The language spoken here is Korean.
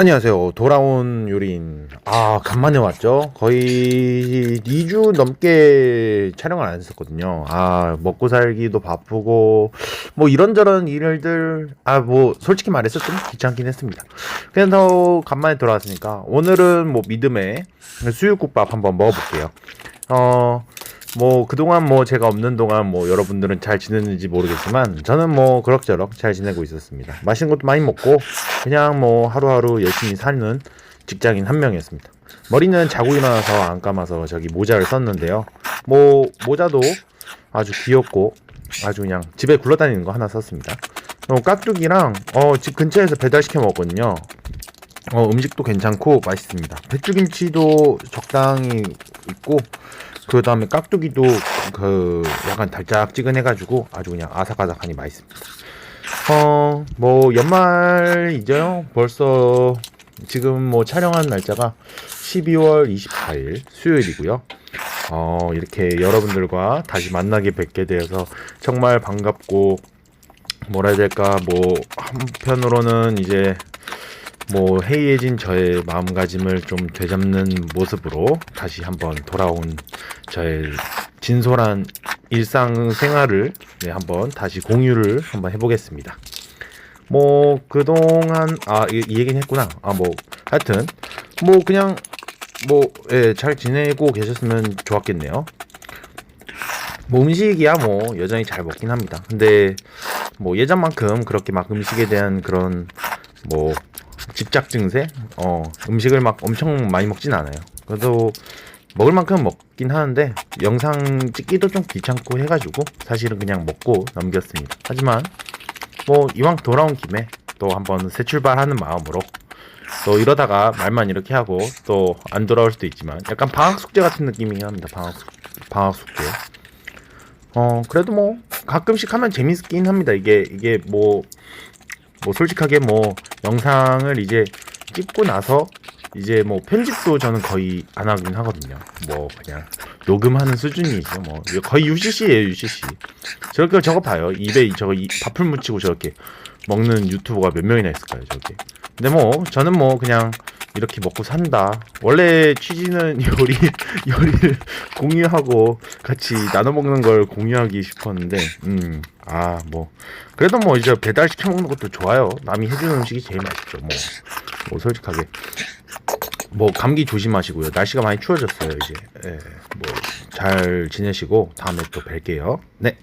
안녕하세요. 돌아온 요리인. 아, 간만에 왔죠? 거의 2주 넘게 촬영을 안 했었거든요. 아, 먹고 살기도 바쁘고, 뭐 이런저런 일들, 아, 뭐, 솔직히 말해서 좀 귀찮긴 했습니다. 그래서 간만에 돌아왔으니까, 오늘은 뭐 믿음의 수육국밥 한번 먹어볼게요. 어, 뭐 그동안 뭐 제가 없는 동안 뭐 여러분들은 잘 지냈는지 모르겠지만 저는 뭐 그럭저럭 잘 지내고 있었습니다. 맛있는 것도 많이 먹고 그냥 뭐 하루하루 열심히 사는 직장인 한 명이었습니다. 머리는 자고 일어나서 안 감아서 저기 모자를 썼는데요. 뭐 모자도 아주 귀엽고 아주 그냥 집에 굴러다니는 거 하나 썼습니다. 어, 깍두기랑 어, 집 근처에서 배달시켜 먹었거든요. 어, 음식도 괜찮고 맛있습니다. 배추김치도 적당히 있고 그 다음에 깍두기도 그 약간 달짝지근해가지고 아주 그냥 아삭아삭하니 맛있습니다. 어, 뭐 연말이죠. 벌써 지금 뭐 촬영한 날짜가 12월 24일 수요일이고요. 어, 이렇게 여러분들과 다시 만나게 뵙게 되어서 정말 반갑고 뭐라 해야 될까 뭐 한편으로는 이제 뭐 해이해진 저의 마음가짐을 좀 되잡는 모습으로 다시 한번 돌아온 저의 진솔한 일상 생활을 네, 한번 다시 공유를 한번 해보겠습니다. 뭐 그동안 아이 이 얘기는 했구나. 아 뭐 하여튼 뭐 그냥 뭐잘 지내고 계셨으면 좋았겠네요. 뭐 음식이야 뭐 여전히 잘 먹긴 합니다. 근데 뭐 예전만큼 그렇게 막 음식에 대한 그런 뭐 집착 증세? 어, 음식을 막 엄청 많이 먹진 않아요. 그래도 먹을 만큼 먹긴 하는데 영상 찍기도 좀 귀찮고 해가지고 사실은 그냥 먹고 넘겼습니다. 하지만 뭐 이왕 돌아온 김에 또 한번 새 출발하는 마음으로 또 이러다가 말만 이렇게 하고 또 안 돌아올 수도 있지만 약간 방학 숙제 같은 느낌이긴 합니다. 방학 숙 방학 숙제. 어 그래도 뭐 가끔씩 하면 재밌긴 합니다. 이게 이게 뭐 뭐 솔직하게 뭐 영상을 이제 찍고 나서 이제 뭐 편집도 저는 거의 안 하긴 하거든요. 뭐 그냥 녹음하는 수준이죠. 뭐 거의 UCC예요, UCC. 저렇게 저거 봐요. 입에 저거 이- 밥풀 묻히고 저렇게 먹는 유튜버가 몇 명이나 있을까요, 저게. 근데 뭐 저는 뭐 그냥 이렇게 먹고 산다. 원래 취지는 요리 요리를 공유하고 같이 나눠 먹는 걸 공유하기 싶었는데, 음, 아 뭐 그래도 뭐 이제 배달 시켜 먹는 것도 좋아요. 남이 해주는 음식이 제일 맛있죠. 뭐, 뭐 솔직하게 뭐 감기 조심하시고요. 날씨가 많이 추워졌어요 이제. 예, 뭐잘 지내시고 다음에 또 뵐게요. 네.